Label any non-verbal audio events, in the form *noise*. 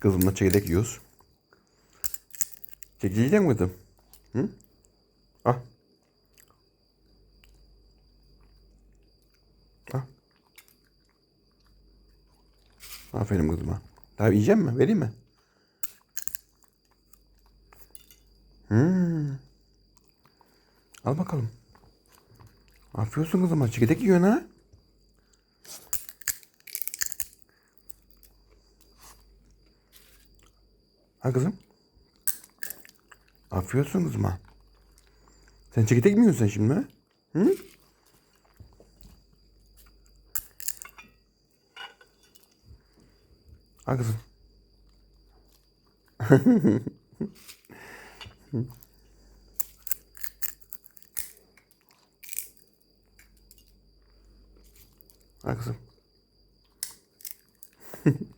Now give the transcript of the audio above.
Kızımla çekirdek yiyoruz. Çekirdek yiyecek misin kızım? Hı? Ah. Ah. Aferin kızıma. Daha yiyecek mi? Vereyim mi? Hmm. Al bakalım. Afiyolsun kızıma. Çekirdek yiyorsun ha? Ha kızım? Afiyolsun kızıma. Sen çekirdek mi yiyorsun şimdi? ha? Hı? Ha kızım. *laughs* Ha kızım. *laughs*